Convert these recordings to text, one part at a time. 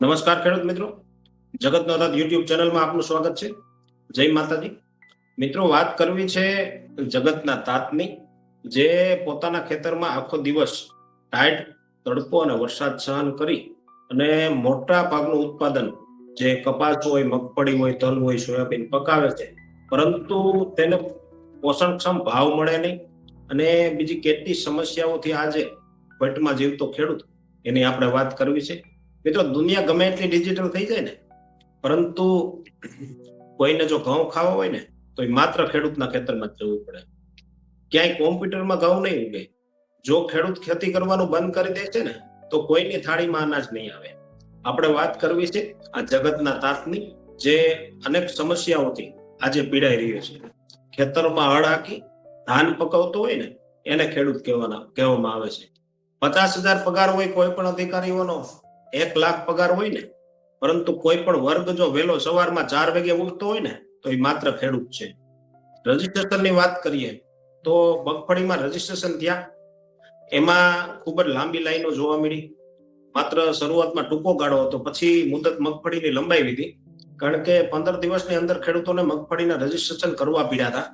નમસ્કાર ખેડૂત મિત્રો. જગત નોતા યુટ્યુબ ચેનલમાં આપનું સ્વાગત છે. જય માતાજી. મિત્રો, વાત કરવી છે જગતના તાતની, જે પોતાના ખેતરમાં આખો દિવસ ટાઈટ, તડકો અને વરસાદ સહન કરી અને મોટા ભાગનું ઉત્પાદન જે કપાસ હોય, મગફળી હોય, તલ હોય, સોયાબીન પકાવે છે. પરંતુ તેને પોષણક્ષમ ભાવ મળે નહીં અને બીજી કેટલી સમસ્યાઓથી આજે પેટમાં જીવતો ખેડૂત, એની આપણે વાત કરવી છે. મિત્રો દુનિયા ગમે એટલી ડિજિટલ થઈ જાય ને, પરંતુ કોઈને જો ઘઉં ખાવા હોય ને, તો એ માત્ર ખેડૂતના ખેતરમાં જવું પડે. ક્યાંય કોમ્પ્યુટરમાં ઘઉં નહીં ઉગે. જો ખેડૂત ખેતી કરવાનું બંધ કરી દે છે ને, તો કોઈની થાળીમાં અનાજ નહીં આવે. આપણે વાત કરવી છે આ જગતના તાતની, જે અનેક સમસ્યાઓથી આજે પીડાઈ રહ્યો છે. ખેતરમાં હળ હાકી, ધાન પકવતો હોય ને, એને ખેડૂત કહેવાના કહેવામાં આવે છે. પચાસ હજાર પગાર હોય કોઈ પણ અધિકારીઓનો એક લાખ પગાર હોય ને, પરંતુ કોઈ પણ વર્ગ જો વહેલો સવારમાં ચાર વાગે ઉઠતો હોય ને, તો એ માત્ર ખેડૂત છે. રજીસ્ટ્રેશનની વાત કરીએ, તો મગફળીમાં રજીસ્ટ્રેશન થયા. એમાં ખૂબ જ લાંબી લાઈનો જોવા મળી. માત્ર શરૂઆતમાં ટૂંકો ગાળો હતો, પછી મુદત મગફળીની લંબાઈ લીધી કારણ કે પંદર દિવસની અંદર ખેડૂતોને મગફળીના રજીસ્ટ્રેશન કરવા પીડ્યા હતા.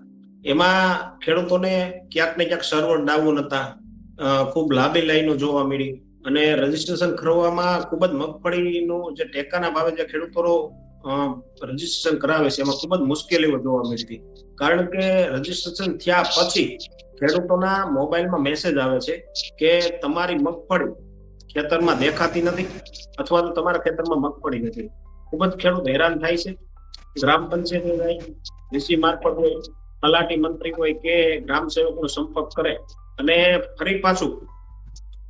એમાં ખેડૂતોને ક્યાંક ને ક્યાંક સર્વર ડાઉન હતા. ખૂબ લાંબી લાઈનો જોવા મળી. અને રજીસ્ટ્રેશન કરવામાં ખૂબ જ મગફળીનું જે ટેકાના ભાવે જે ખેડૂતો રજીસ્ટ્રેશન કરાવે છે, એમાં ખૂબ જ મુશ્કેલીઓ જોવા મળતી. કારણ કે રજીસ્ટ્રેશન થયા પછી ખેડૂતોના મોબાઈલમાં મેસેજ આવે છે કે તમારી મગફળી ખેતરમાં દેખાતી નથી અથવા તો તમારા ખેતરમાં મગફળી નથી. ખૂબ જ ખેડૂત હેરાન થાય છે. ગ્રામ પંચાયત હોય ડીસી મારફત હોય, તલાટી મંત્રી હોય કે ગ્રામ સેવકનો સંપર્ક કરે અને ફરી પાછું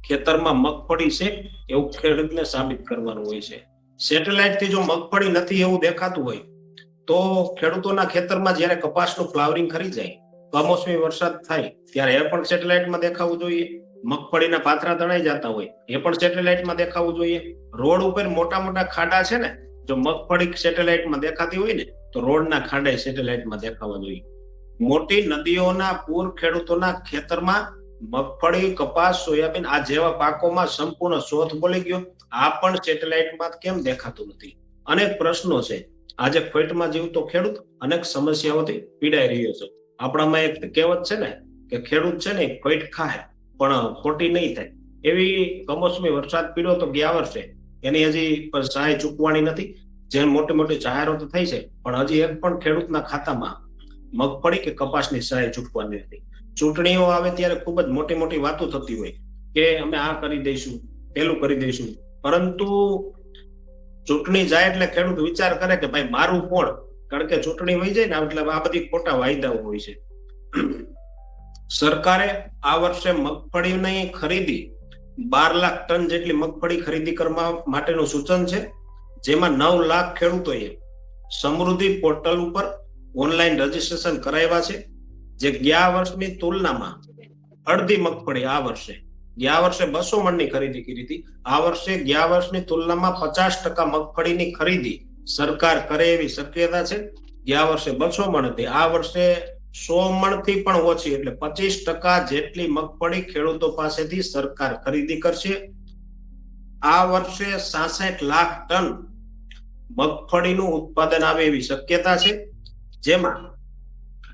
ખેતરમાં મગફળી છે, એવું ખેડૂતને સાબિત કરવાનું હોય છે. સેટેલાઇટથી જો મગફળી નથી એવું દેખાતું હોય, તો ખેડૂતોના ખેતરમાં જ્યારે કપાસનું ફ્લાવરિંગ ખરી જાય, કમોસમી વરસાદ થાય, ત્યારે એ પણ સેટેલાઇટમાં દેખાવું જોઈએ. મગફળીના પાથરા તણાઈ જતા હોય, એ પણ સેટેલાઇટમાં દેખાવું જોઈએ. રોડ ઉપર મોટા મોટા ખાડા છે ને, જો મગફળી સેટેલાઇટમાં દેખાતી હોય ને, તો રોડના ખાડા સેટેલાઇટમાં દેખાવા જોઈએ. મોટી નદીઓના પૂર ખેડૂતોના ખેતરમાં મગફળી, કપાસ, સોયાબીન આ જેવા પાકોમાં સંપૂર્ણ શોધ બોલી ગયો. આ પણ સેટેલાઇટમાં કેમ દેખાતું નથી? અનેક પ્રશ્નો છે. આજે ખોટમાં જીવતો ખેડૂત અનેક સમસ્યાઓથી પીડાઈ રહ્યો છે. આપણામાં એક કહેવત છે ને, કે ખેડૂત છે ને ખોટ ખાય, પણ ખોટી નહીં થાય. એવી કમોસમી વરસાદ પીડ્યો તો ગયા વર્ષે. એની હજી સહાય ચૂકવાની નથી. જે મોટી મોટી જાહેરાતો થઈ છે, પણ હજી એક પણ ખેડૂતના ખાતામાં મગફળી કે કપાસની સહાય ચૂકવાની નથી. ચૂંટણીઓ આવે ત્યારે ખૂબ જ મોટી મોટી વાતો થતી હોય કે અમે આ કરી દઈશું, પેલું કરી દઈશું. પરંતુ ચૂંટણી જાય એટલે ખેડૂત વિચાર કરે કે ભાઈ મારું કોણ? કારણ કે ચૂંટણી વહી જાય ને એટલે આ બધી ખોટા વાયદાઓ હોય છે. સરકારે આ વર્ષે મગફળીની ખરીદી બાર લાખ ટન જેટલી મગફળી ખરીદી કરવા માટેનું સૂચન છે, જેમાં નવ લાખ ખેડૂતોએ સમૃદ્ધિ પોર્ટલ ઉપર ઓનલાઈન રજીસ્ટ્રેશન કરાવ્યા છે. જે ગયા વર્ષની તુલનામાં અડધી મગફળી આ વર્ષે. ગયા વર્ષે બસો મણની ખરીદી કરી હતી. આ વર્ષે ગયા વર્ષની તુલનામાં પચાસ ટકા મગફળીની ખરીદી સરકાર કરે એવી શક્યતા છે. ગયા વર્ષે બસો મણ હતી. આ વર્ષે સો મણથી પણ ઓછી એટલે પચીસ ટકા જેટલી મગફળી ખેડૂતો પાસેથી સરકાર ખરીદી કરશે. આ વર્ષે સાસઠ લાખ ટન મગફળીનું ઉત્પાદન આવે એવી શક્યતા છે. જેમાં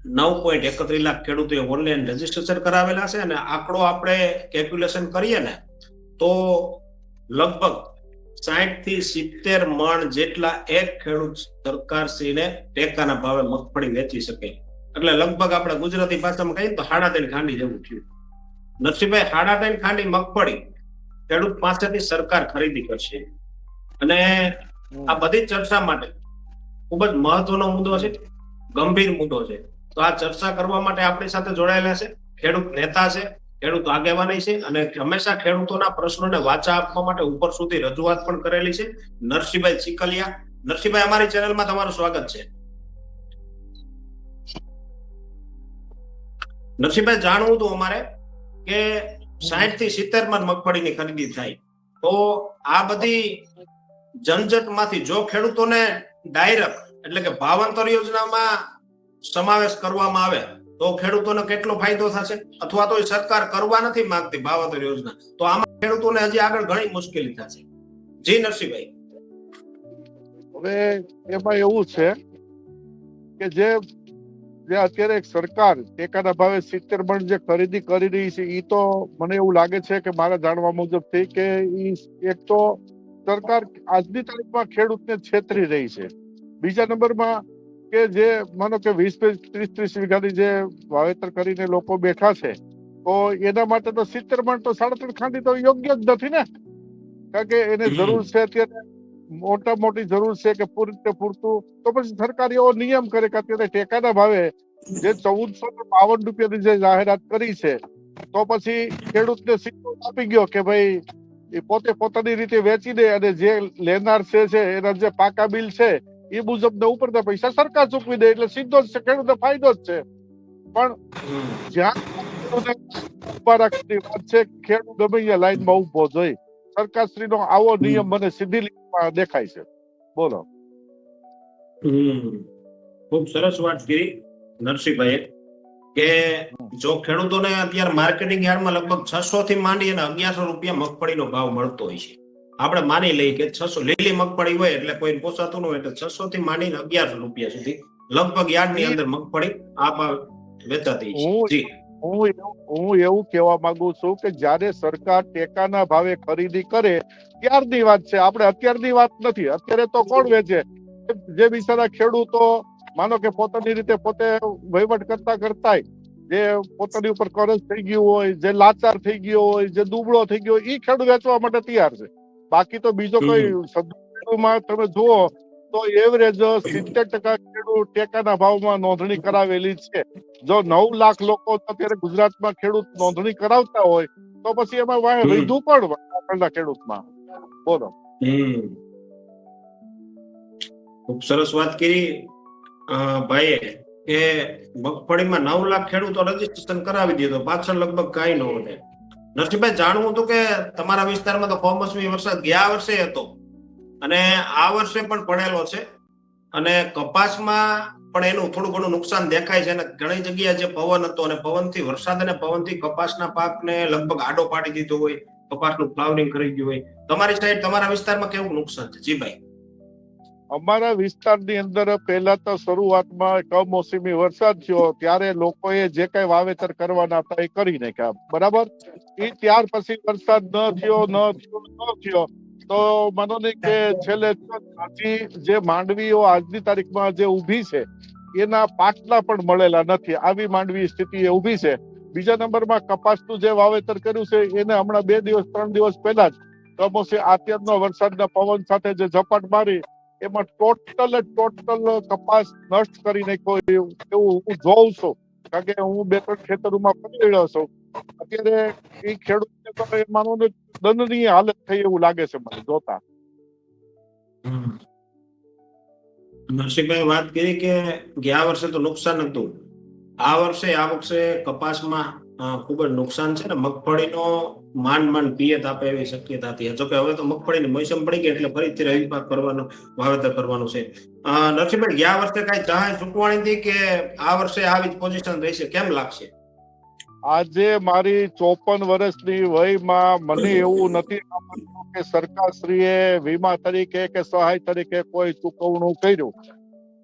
નવ પોઈન્ટ એકત્રીસ લાખ ખેડૂતોએ ઓનલાઈન રજીસ્ટ્રેશન કરાવેલા છે અને આંકડો આપણે કેલ્ક્યુલેશન કરીએ ને, તો લગભગ સાઠથી સિત્તેર મણ જેટલા એક ખેડૂત સરકારશ્રીને ટેકાના ભાવે મગફળી વેચી શકે. એટલે લગભગ આપણે ગુજરાતી ભાષામાં કહીએ તો હાડા ત્રણ ખાંડી જેવું થયું. નરસિંહભાઈ, હાડા ત્રણ ખાંડી મગફળી ખેડૂત પાસેથી સરકાર ખરીદી કરશે. અને આ બધી ચર્ચા માટે ખૂબ જ મહત્વનો મુદ્દો છે, ગંભીર મુદ્દો છે. તો આ ચર્ચા કરવા માટે આપણી સાથે જોડાયેલા છે. ખેડૂત નેતા છે, ખેડૂત આગેવાની છે અને હંમેશા ખેડૂતોના પ્રશ્નોને વાચા આપવા માટે ઉપર સુધી રજૂઆત પણ કરેલી છે. નરસિંહભાઈ ચીકલિયા, નરસિંહભાઈ, અમારી ચેનલમાં તમારું સ્વાગત છે. નરસિંહભાઈ, જાણવું હતું અમારે કે સાહીઠથી સિત્તેરમાં મગફળીની ખરીદી થાય. તો આ બધી ઝંઝટમાંથી જો ખેડૂતોને ડાયરેક્ટ એટલે કે ભાવાંતર યોજનામાં સમાવેશ કરવામાં આવે, તો ખેડૂતોને કેટલો ફાયદો થશે? અથવા તો સરકાર કરવા નથી માંગતી ભાવાતર યોજના, તો આમાં ખેડૂતોને હજી આગળ ઘણી મુશ્કેલી થશે. જી નરસિંહભાઈ. હવે એમાં એવું છે કે જે જે અત્યારે સરકાર ટેકાના ભાવે સિત્તેર મણ જે ખરીદી કરી રહી છે એ તો મને એવું લાગે છે કે મારા જાણવા મુજબથી કે એક તો સરકાર આજની તારીખમાં ખેડૂતને છેતરી રહી છે. બીજા નંબરમાં કે જે માનો કે વીસ ત્રીસ ત્રીસ વીઘાની જે વાવેતર કરીને લોકો બેઠા છે તો એના માટે તો સિત્તેર મણ તો સાડા ત્રણ ખાંડી તો યોગ્ય જ નથી ને? કારણ કે એને જરૂર છે અત્યારે મોટા મોટી જરૂર છે કે પૂરતે પૂરતું તો પછી સરકાર એવો નિયમ કરે કે અત્યારે ટેકાના ભાવે જે ચૌદસો બાવન રૂપિયાની જે જાહેરાત કરી છે તો પછી ખેડૂતને સીધો આપી ગયો કે ભાઈ એ પોતે પોતાની રીતે વેચી દે અને જે લેનાર છે એના જે પાકા બિલ છે એ મુજબ ઉપરના પૈસા સરકાર ચૂકવી દે એટલે સીધો જ છે ખેડૂતને ફાયદો જ છે. પણ જ્યાં છે ખેડૂત ગમે અહીંયા લાઈનમાં ઊભો જોઈ સરકારશ્રીનો આવો નિયમ મને સીધી લીટીમાં દેખાય છે. બોલો. ખૂબ સરસ વાત કરી નરસિંહભાઈએ કે જો ખેડૂતોને અત્યારે માર્કેટિંગ યાર્ડમાં લગભગ છસો થી માંડી અને અગિયારસો રૂપિયા મગફળીનો ભાવ મળતો હોય છે. આપણે માની લઈએ કે છસો લીલી મગફળી હોય એટલે કોઈ પોસાતું ન હોય એટલે છસો થી માંડીને અગિયારસો રૂપિયા સુધી લગભગ યાર્ડની અંદર મગફળી આ વેચાતી છે. જી. હું હું એવું કહેવા માંગુ છું કે જ્યારે સરકાર ટેકાના ભાવે ખરીદી કરે ત્યારની વાત છે. આપણે અત્યારની વાત નથી. અત્યારે તો કોણ વેચે? જે બિચારા ખેડૂતો માનો કે પોતાની રીતે પોતે વહીવટ કરતા કરતા જે પોતાની ઉપર કરજ થઈ ગયું હોય જે લાચાર થઈ ગયો હોય જે દુબળો થઈ ગયો હોય એ ખેડૂત વેચવા માટે તૈયાર છે. બાકી તો બીજો કોઈ ખેડૂતમાં તમે જુઓ તો એવરેજ સિત્તેર ટકા ખેડૂત ટેકાના ભાવમાં નોંધણી કરાવેલી છે. જો નવ લાખ લોકો અત્યારે ગુજરાતમાં ખેડૂત નોંધણી કરાવતા હોય તો પછી એમાં વાય. વૈધું પણ આપણના ખેડૂતમાં. બોલો. હમ. ખૂબ સરસ વાત કરી. ભાઈએ કે મગફળીમાં નવ લાખ ખેડૂતો રજીસ્ટ્રેશન કરાવી દીધો. પાછળ લગભગ કાંઈ ન વધે. નરસિંહભાઈ, જાણવું હતું કે તમારા વિસ્તારમાં તો કમોસમી વરસાદ ગયા વર્ષે હતો. અને આ વર્ષે પણ પડેલો છે. અને કપાસમાં પણ એનું થોડું ઘણું નુકસાન દેખાય છે અને ઘણી જગ્યાએ જે પવન હતો અને પવનથી વરસાદ અને પવનથી કપાસના પાકને લગભગ આડો પાડી દીધો હોય, કપાસનું ફ્લાવરિંગ કરી ગયું હોય. તમારી સાઈડ તમારા વિસ્તારમાં કેવું નુકસાન છે? જી ભાઈ. અમારા વિસ્તારની અંદર પહેલા તો શરૂઆતમાં કમોસમી વરસાદ થયો, ત્યારે લોકોએ જે કઈ વાવેતર કરવાના હતા એ કરી નાખ્યા. બરાબર? એ ત્યાર પછી વરસાદ ન થયો ન થયો ન થયો, તો માનો નહીં કે છેલ્લે હજી જે માંડવીઓ આજની તારીખમાં જે ઊભી છે, એના પાટલા પણ મળેલા નથી. આવી માંડવી સ્થિતિ એ ઊભી છે. બીજા નંબરમાં કપાસનું જે વાવેતર કર્યું છે, એને હમણાં બે દિવસ, ત્રણ દિવસ પહેલા જ કમોસમી અત્યારનો વરસાદના પવન સાથે જે ઝપાટ મારી, એમાં ટોટલ ટોટલ કપાસ નષ્ટ કરી નાખ્યો. એવું એવું હું જોઉં છું. કારણ કે હું બે ત્રણ ખેતરોમાં ફરી રહ્યો છું. અત્યારે એ ખેડૂતને તો એ માનો હાલત થઈ એવું લાગે છે મને, જોતા. નરસિંહભાઈ વાત કરી કે ગયા વર્ષે તો નુકસાન હતું. આ વર્ષે આ વર્ષે કપાસમાં ખૂબ જ નુકસાન છે ને, મગફળીનો માંડ માંડ પિયત આપે એવી શક્યતા હતી. જોકે હવે તો મગફળીની મોસમ પડી ગઈ એટલે ફરીથી રવિ પાક કરવાનું, વાવેતર કરવાનું છે. નરસિંહભાઈ, ગયા વર્ષે કઈ સહાય ચૂકવાણી હતી કે આ વર્ષે આવી જ પોઝિશન રહેશે? કેમ લાગશે? આજે મારી ચોપન વર્ષની વયમાં મને એવું નથી સમજતું કે સરકારશ્રીએ વીમા તરીકે કે સહાય તરીકે કોઈ ચૂકવણું કર્યું.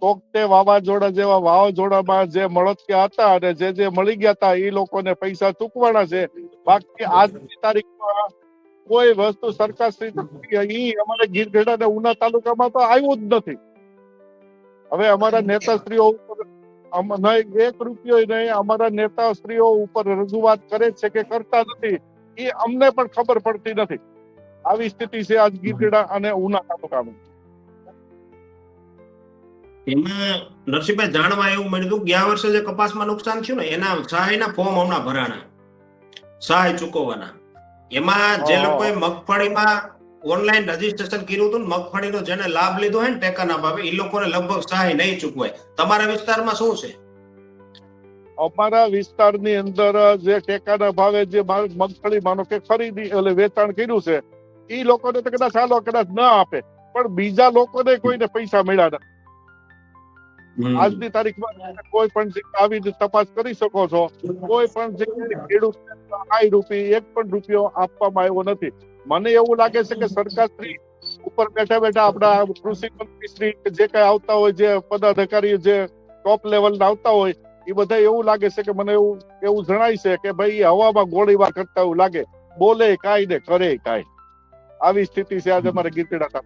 તો તે વાવાઝોડા જેવા વાવાઝોડામાં જે મળતિયા હતા અને જે જે મળી ગયા હતા એ લોકોને પૈસા ચૂકવાના છે. બાકી આજની તારીખમાં કોઈ વસ્તુ સરકારશ્રી ઈ અમારે ગીરગઢડા અને ઉના તાલુકામાં તો આવ્યું જ નથી. હવે અમારા નેતાશ્રીઓ ઉપર એક રૂપિયો નહીં અમારા નેતાશ્રીઓ ઉપર રજૂઆત કરે છે કે કરતા નથી એ અમને પણ ખબર પડતી નથી. આવી સ્થિતિ છે આજ ગીરગઢડા અને ઉના તાલુકામાં. એમાં નરસિંહભાઈ જાણવા એવું મળ્યું ગયા વર્ષે જે કપાસમાં નુકસાન થયું ને એના સહાયના ફોર્મ હમણાં ભરાણા સહાય ચૂકવવાના. એમાં જે લોકોએ મગફળીમાં ઓનલાઈન રજીસ્ટ્રેશન કર્યું હતું મગફળીનો જેને લાભ લીધો હોય ને ટેકાના ભાવે એ લોકોને લગભગ સહાય નહીં ચૂકવાય. તમારા વિસ્તારમાં શું છે? અમારા વિસ્તારની અંદર જે ટેકાના ભાવે જે મગફળી માનો કે ખરીદી એટલે વેચાણ કર્યું છે એ લોકોને તો કદાચ ચાલો કદાચ ન આપે. પણ બીજા લોકોને કોઈને પૈસા મળ્યા આજની તારીખમાં કોઈ પણ આવી જ તપાસ કરી શકો છો. કોઈ પણ જગ્યાએ રૂપી, એક પણ રૂપિયો આપવામાં આવ્યો નથી. મને એવું લાગે છે કે સરકારશ્રી ઉપર બેઠા બેઠા આપણા કૃષિ મંત્રી શ્રી જે કઈ આવતા હોય, જે પદાધિકારીઓ જે ટોપ લેવલ ના આવતા હોય, એ બધા એવું લાગે છે કે મને એવું એવું જણાય છે કે ભાઈ હવામાં ગોળીબાર કરતા એવું લાગે. બોલે કાંઈ ને કરે કાંઈ. આવી સ્થિતિ છે આજે અમારે ગીરપીડા.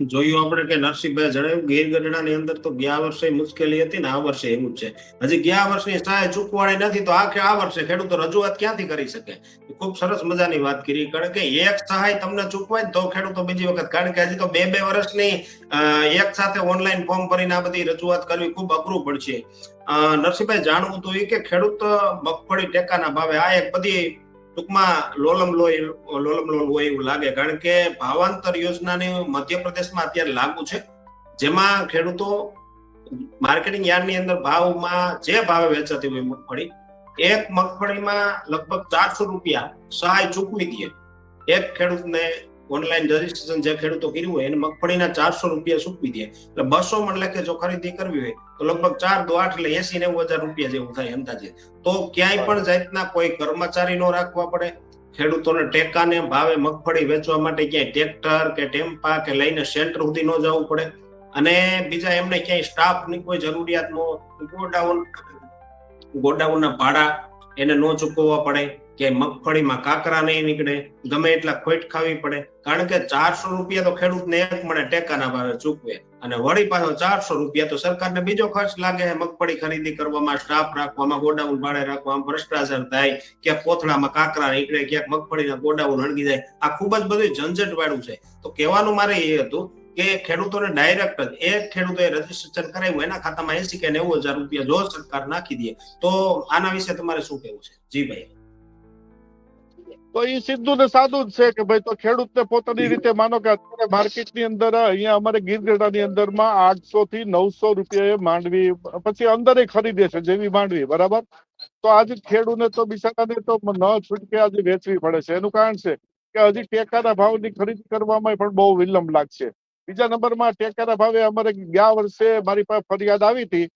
જોયું આપણે કે નરસિંહભાઈ જણાવ્યું ગીર ગઢડાની અંદર તો ગયા વર્ષે મુશ્કેલી હતી ને આ વર્ષે એવું જ છે. હજી ગયા વર્ષની સહાય ચૂકવાણી નથી, તો આખે આ વર્ષે ખેડૂતો રજૂઆત ક્યાંથી કરી શકે? ખૂબ સરસ મજાની વાત કરી, કારણ કે એક સહાય તમને ચૂકવાય તો ખેડૂતો બીજી વખત, કારણ કે હજી તો બે બે વર્ષની એક સાથે ઓનલાઈન ફોર્મ ભરીને આ બધી રજૂઆત કરવી ખૂબ અઘરું પડશે. નરસિંહભાઈ જાણવું તો એ કે ખેડૂત મગફળી ટેકાના ભાવે આ એક બધી ટૂંકમાં લોલમ લોય લોલમ લોલ હોય એવું લાગે. કારણ કે ભાવાંતર યોજનાની મધ્યપ્રદેશમાં અત્યારે લાગુ છે. જેમાં ખેડૂતો માર્કેટિંગ યાર્ડની અંદર ભાવમાં જે ભાવે વેચાતી હોય મગફળી, એક મગફળીમાં લગભગ ચારસો રૂપિયા સહાય ચૂકવી દે. એક ખેડૂતને ઓનલાઈન રજીસ્ટ્રેશન જે ખેડૂતો કર્યું હોય એને મગફળીના ચારસો રૂપિયા ચૂકવી દે. એટલે બસો મણ લખે જો ખરીદી કરવી હોય તો લગભગ ચાર દો આઠ એટલે એસી નેવું હજાર રૂપિયા જેવું થાય અંદાજે. તો ક્યાંય પણ જાતના કોઈ કર્મચારી નો રાખવા પડે. ખેડૂતોને ટેકાને ભાવે મગફળી વેચવા માટે ક્યાંય ટ્રેક્ટર કે ટેમ્પા કે લઈને સેન્ટર સુધી ન જવું પડે. અને બીજા એમને ક્યાંય સ્ટાફની કોઈ જરૂરિયાત નો ગોડાઉન ગોડાઉનના ભાડા એને ન ચૂકવવા પડે. કે મગફળીમાં કાકરા નહીં નીકળે, ગમે એટલા ખોટ ખાવી પડે. કારણ કે ચારસો રૂપિયા તો ખેડૂતને એક મળે ટેકાના ભાવે ચૂકવે. અને વળી પાછો ચારસો રૂપિયા તો સરકારને બીજો ખર્ચ લાગે છે મગફળી ખરીદી કરવામાં, સ્ટાફ રાખવામાં, ગોડાઉન ભાડે રાખવામાં, ભ્રષ્ટાચાર થાય, ક્યાંક કોથળામાં કાકરા નીકળે, ક્યાંક મગફળીના ગોડાઉન હળગી જાય. આ ખૂબ જ બધું ઝંઝટ વાળું છે. તો કહેવાનું મારે એ હતું કે ખેડૂતોને ડાયરેક્ટ જ એક ખેડૂતોએ રજીસ્ટ્રેશન કરાવ્યું, એના ખાતામાં એસી કે નેવું હજાર રૂપિયા જો સરકાર નાખી દે, તો આના વિશે તમારે શું કહેવું છે? જી ભાઈ. તો એ સીધું ને સાદું જ છે કે ભાઈ તો ખેડૂતને પોતાની રીતે માનો કે અત્યારે માર્કેટની અંદર અહીંયા અમારે ગીરગઢડાની અંદરમાં આઠસો થી નવસો રૂપિયા માંડવી પછી અંદર ખરીદે છે જેવી માંડવી બરાબર? તો આજે ખેડૂતને તો બિચારાને તો ન છૂટકે આજે વેચવી પડે છે. એનું કારણ છે કે હજી ટેકાના ભાવની ખરીદી કરવામાં પણ બહુ વિલંબ લાગશે. બીજા નંબરમાં ટેકાના ભાવે અમારે ગયા વર્ષે મારી પાસે ફરિયાદ આવી હતી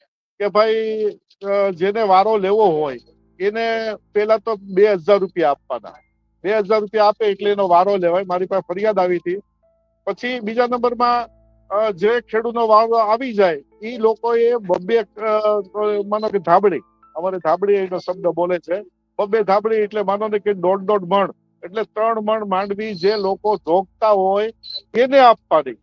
કે ભાઈ જેને વારો લેવો હોય એને પેલા તો બે હજાર રૂપિયા આપવાના. બે હજાર રૂપિયા આપે એટલે એનો વારો લેવાય. મારી પાસે ફરિયાદ આવી હતી. પછી બીજા નંબરમાં જે ખેડૂતનો વારો આવી જાય એ લોકોએ બબ્બે માનો કે ધાબડી અમારે ધાબડી એનો શબ્દ બોલે છે. બબ્બે ધાબડી એટલે માનો ને કે દોઢ દોઢ મણ, એટલે ત્રણ મણ માંડવી જે લોકો જોગતા હોય, એને આપવાની.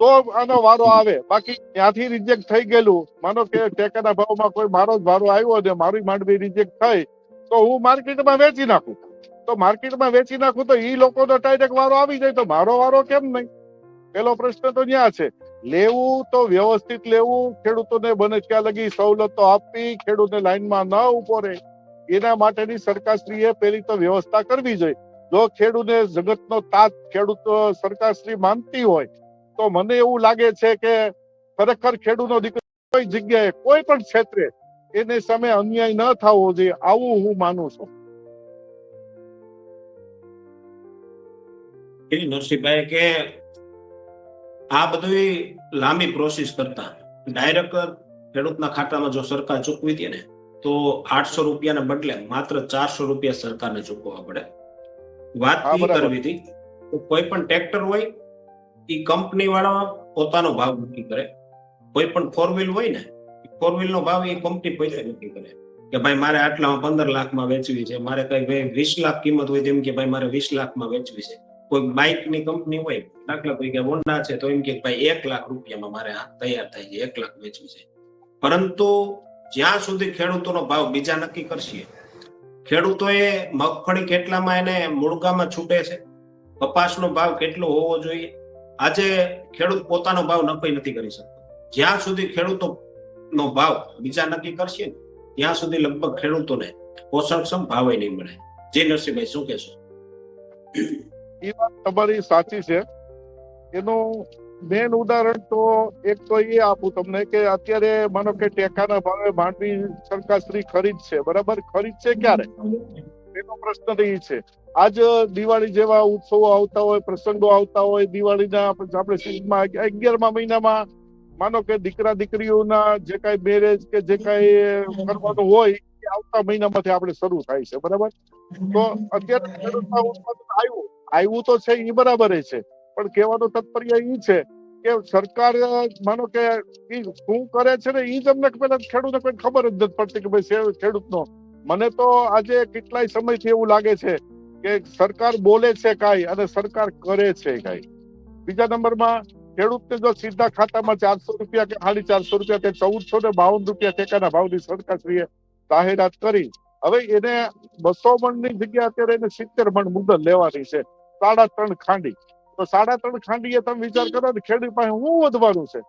તો આનો વારો આવે. બાકી ત્યાંથી રિજેક્ટ થઈ ગયેલું. માનો કે ટેકાના ભાવમાં કોઈ મારો જ વારો આવ્યો ને મારી માંડવી રિજેક્ટ થઈ, તો હું માર્કેટમાં વેચી નાખું. તો માર્કેટમાં વેચી નાખું તો ઈ લોકોનો ડાયરેક્ટ વારો આવી જાય તો મારો વારો કેમ નહીં? પેલો પ્રશ્ન તો ત્યાં છે. લેવું તો વ્યવસ્થિત લેવું, ખેડૂતોને બને ક્યાં લગી સવલતો આપવી, ખેડૂતને લાઈનમાં ન ઊભો રહે. એના માટેની સરકારશ્રીએ પેલી તો વ્યવસ્થા કરવી જોઈએ. જો ખેડૂતને જગતનો તાત ખેડૂત સરકારશ્રી માનતી હોય, તો મને એવું લાગે છે કે ખરેખર ખેડૂતનો દીકરો કોઈ જગ્યાએ કોઈ પણ ક્ષેત્રે એની સામે અન્યાય ન થવો જોઈએ. આવું હું માનું છું. નરસિંહભાઈ કે આ બધી લાંબી પ્રોસેસ કરતા ડાયરેક્ટ ખેડૂતના ખાતામાં જો સરકાર ચૂકવી દે ને તો આઠસો રૂપિયાના બદલે માત્ર ચારસો રૂપિયા સરકારને ચૂકવવા પડે. વાત કરવી હતી કોઈ પણ ટ્રેક્ટર હોય એ કંપની વાળા પોતાનો ભાવ નક્કી કરે. કોઈ પણ ફોર વ્હીલ હોય ને ફોર વ્હીલ નો ભાવ એ કંપની પૈસા નક્કી કરે. કે ભાઈ મારે આટલામાં પંદર લાખમાં વેચવી છે મારે કઈ ભાઈ વીસ લાખ કિંમત હોય તેમ કે ભાઈ મારે વીસ લાખમાં વેચવી છે. કોઈ બાઇકની કંપની હોય, દાખલા તરીકે હોન્ડા છે, તો એમ કે ભાઈ એક લાખ રૂપિયામાં મારે આ તૈયાર થાય છે, એક લાખ વેચવી છે. પરંતુ જ્યાં સુધી ખેડૂતોનો ભાવ બીજા નક્કી કરશે, ખેડૂતોએ મગફળી કેટલામાં એને મૂળગામાં છૂટે છે? કપાસનો ભાવ કેટલો હોવો જોઈએ? આજે ખેડૂત પોતાનો ભાવ નક્કી નથી કરી શકતો. જ્યાં સુધી ખેડૂતો નો ભાવ બીજા નક્કી કરશે, ત્યાં સુધી લગભગ ખેડૂતોને પોષણક્ષમ ભાવ નહીં મળે. જી નરસિંહભાઈ શું કહેશો? એ વાત તમારી સાચી છે. એનું મેન ઉદાહરણ તો એક તો એ આપું તમને કે અત્યારે માનો કે ટેકાના ભાવે માંડવી સરકારશ્રી ખરીદશે બરાબર? ખરીદશે ક્યારે? એનો પ્રશ્ન એ છે. આજ દિવાળી જેવા ઉત્સવો આવતા હોય, પ્રસંગો આવતા હોય, દિવાળીના આપણે સીઝનમાં અગિયારમા મહિનામાં માનો કે દીકરા દીકરીઓના જે કઈ મેરેજ કે જે કઈ કરવાનું હોય, એ આવતા મહિનામાંથી આપણે શરૂ થાય છે. બરાબર? તો અત્યારે ખેડૂતના ઉત્પાદન આવ્યું આવ્યું તો છે એ બરાબર છે. પણ કહેવાનો તાત્પર્ય એ છે કે સરકાર, માનો કે શું કરે છે ને એ જ અમને પેલા ખેડૂતને કોઈ ખબર જ નથી પડતી કે ભાઈ ખેડૂતનો. મને તો આજે કેટલાય સમયથી એવું લાગે છે કે સરકાર બોલે છે કાંઈ અને સરકાર કરે છે કાંઈ. બીજા નંબરમાં ખેડૂતને જો સીધા ખાતામાં ચારસો રૂપિયા કે સાડી ચારસો રૂપિયા કે ચૌદસો ને બાવન રૂપિયા ટેકાના ભાવની સરકારશ્રીએ જાહેરાત કરી. હવે એને બસો મણની જગ્યા અત્યારે એને સિત્તેર મણ મુદત લેવાની છે. સાડા ત્રણ ખાંડી. તો સાડા ત્રણ ખાંડીએ તમે વિચાર કરો ને ખેડૂત પાસે હું વધવાનું છે?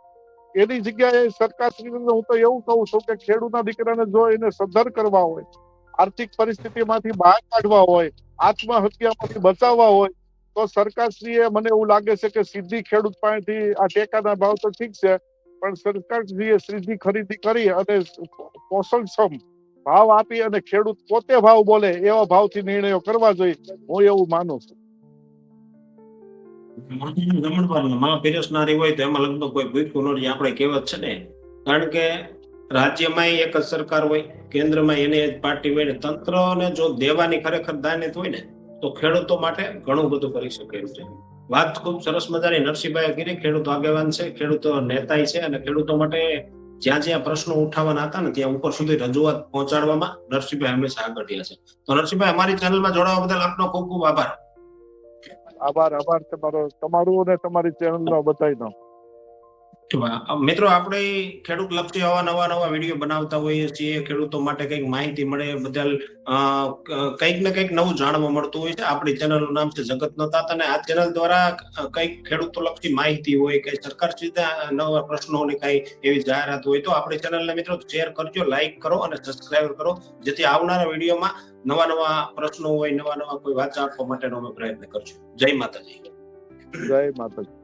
એની જગ્યાએ સરકારશ્રીને હું તો એવું કહું છું કે ખેડૂતના દીકરાને જો એને સદ્ધર કરવા હોય, આર્થિક પરિસ્થિતિમાંથી બહાર કાઢવા હોય, આત્મહત્યામાંથી બચાવવા હોય, તો સરકારશ્રીએ મને એવું લાગે છે કે સીધી ખેડૂત પાસેથી આ ટેકાના ભાવ તો ઠીક છે, પણ સરકારશ્રીએ સીધી ખરીદી કરી અને પોષણક્ષમ ભાવ આપી અને ખેડૂત પોતે ભાવ બોલે એવા ભાવથી નિર્ણયો કરવા જોઈએ. હું એવું માનું છું. જમણવારમાં હોય તો એમાં લગ્ન કોઈ ભૂખ્યું નથી આપણે કહેવત છે ને, કારણ કે રાજ્યમાં એક જ સરકાર હોય, કેન્દ્રમાં એને જ પાર્ટી હોય તંત્રને જો દેવાની ખરેખર દાનિત હોય ને, તો ખેડૂતો માટે ઘણું બધું કરી શકે છે. વાત ખૂબ સરસ મજાની નરસિંહભાઈ કરી ખેડૂતો આગેવાન છે, ખેડૂતો નેતાય છે અને ખેડૂતો માટે જ્યાં જ્યાં પ્રશ્નો ઉઠાવવાના હતા ને, ત્યાં ઉપર સુધી રજૂઆત પહોંચાડવામાં નરસિંહભાઈ હંમેશા આગળ રહ્યા છે. તો નરસિંહભાઈ, અમારી ચેનલમાં જોડાવા બદલ આપનો ખૂબ ખૂબ આભાર. આભાર આભાર તમારો તમારું અને તમારી ચેનલ નો બતાવી વાહ. મિત્રો, આપણે ખેડૂત લક્ષી આવા નવા નવા વીડિયો બનાવતા હોઈએ છીએ. ખેડૂતો માટે કંઈક માહિતી મળે, બદલ કંઈક ને કંઈક નવું જાણવા મળતું હોય છે. આપણી ચેનલનું નામ છે જગતનો તાત અને આ ચેનલ દ્વારા કંઈક ખેડૂતો લક્ષી માહિતી હોય કે સરકાર સીધા નવા પ્રશ્નોની કઈ એવી જાહેરાત હોય, તો આપણી ચેનલને મિત્રો શેર કરજો, લાઈક કરો અને સબસ્ક્રાઈબ કરો, જેથી આવનારા વિડીયોમાં નવા નવા પ્રશ્નો હોય, નવા નવા કોઈ વાત આપવા માટેનો અમે પ્રયત્ન કરશું. જય માતાજી. જય માતાજી.